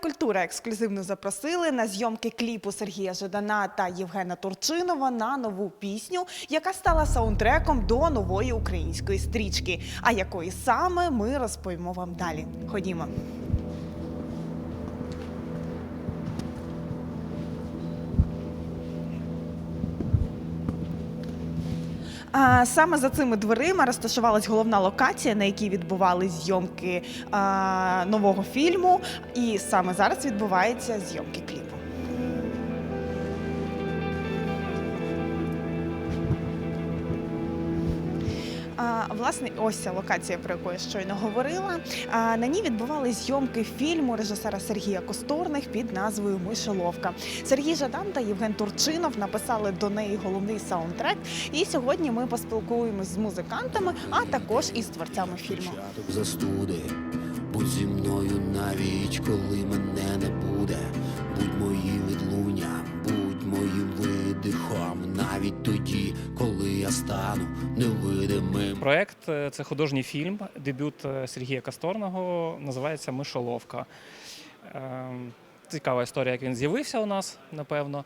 культура ексклюзивно запросили на зйомки кліпу Сергія Жадана та Євгена Турчинова на нову пісню, яка стала саундтреком до нової української стрічки. А якої саме ми розповімо вам далі. Ходімо. А, саме за цими дверима розташувалась головна локація, на якій відбувались зйомки а, нового фільму. І саме зараз відбуваються зйомки кліпу. Власне, ось ця локація, про яку я щойно говорила. На ній відбувались зйомки фільму режисера Сергія Косторних під назвою Мишеловка. Сергій Жадан та Євген Турчинов написали до неї головний саундтрек. І сьогодні ми поспілкуємось з музикантами, а також із творцями фільму. Застуди, будь зі мною навіть, коли мене не буде. Будь моїм відлунням, будь моїм видихом, навіть тоді, коли я стану невидимим. Проект е, це художній фільм, дебют е, Сергія Касторного, називається Мишоловка. Ем, Цікава історія, як він з'явився у нас, напевно.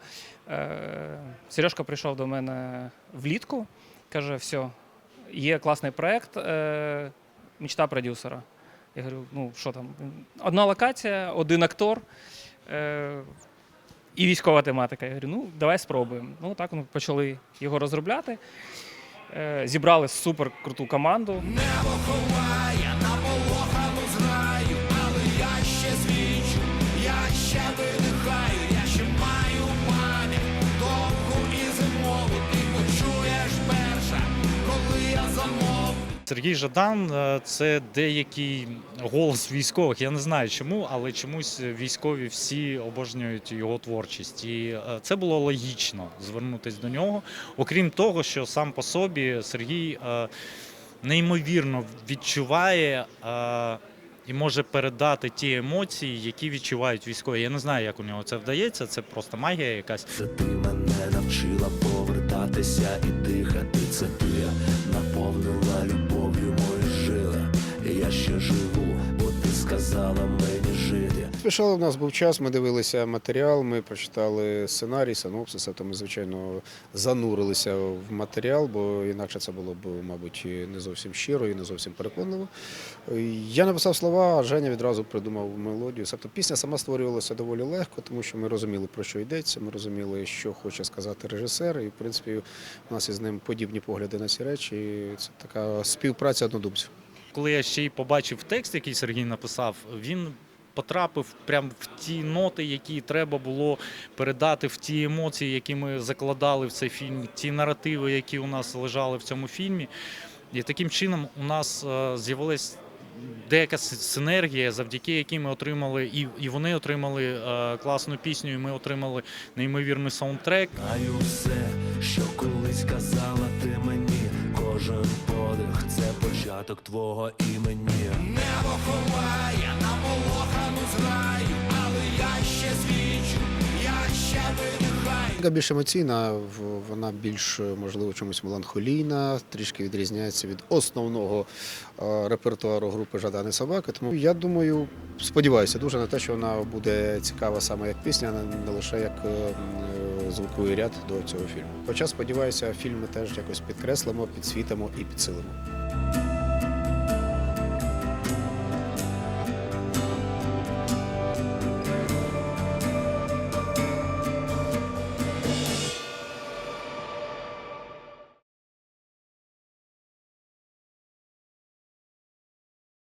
Е, Сережка прийшов до мене влітку, каже: все, є класний проект, мечта продюсера. Я говорю, ну що там? Одна локація, один актор. І військова тематика. Я говорю, ну давай спробуємо. Ну так ми почали його розробляти. Е, Зібрали супер круту команду. Сергій Жадан е, це деякий голос військових. Я не знаю чому, але чомусь військові всі обожнюють його творчість. І е, це було логічно звернутися до нього. Окрім того, що сам по собі Сергій е, неймовірно відчуває. І може передати ті емоції, які відчувають військові. Я не знаю, як у нього це вдається. Це просто магія якась. Це ти мене навчила повертатися і дихати. Це ти наповнила любов'ю ще живу, бо ти сказала мені жити. Спішали в нас був час, ми дивилися матеріал, ми прочитали сценарій, синопсис, то ми, звичайно, занурилися в матеріал, бо інакше це було б, мабуть, не зовсім щиро і не зовсім переконливо. Я написав слова, а Женя відразу придумав мелодію. Тобто пісня сама створювалася доволі легко, тому що ми розуміли, про що йдеться, ми розуміли, що хоче сказати режисер, і, в принципі, у нас із ним подібні погляди на ці речі. І Це така співпраця однодумців. Коли я ще й побачив текст, який Сергій написав, він потрапив прямо в ті ноти, які треба було передати, в ті емоції, які ми закладали в цей фільм, ті наративи, які у нас лежали в цьому фільмі. І таким чином у нас е, з'явилась деяка синергія, завдяки якій ми отримали, і, і вони отримали е, класну пісню, і ми отримали неймовірний саундтрек. Знаю все, що колись казала ти мені. Кожен подих це початок твого імені. Небо ховає на полохану зграю, але я ще свічу, я ще видихаю. Яка більш емоційна, вона більш можливо чомусь меланхолійна, трішки відрізняється від основного е, репертуару групи Жадани собаки. Тому я думаю, сподіваюся дуже на те, що вона буде цікава саме як пісня, а не- не лише як е, е, звуковий ряд до цього фільму. Хоча сподіваюся, фільм ми теж якось підкреслимо, підсвітимо і підсилимо.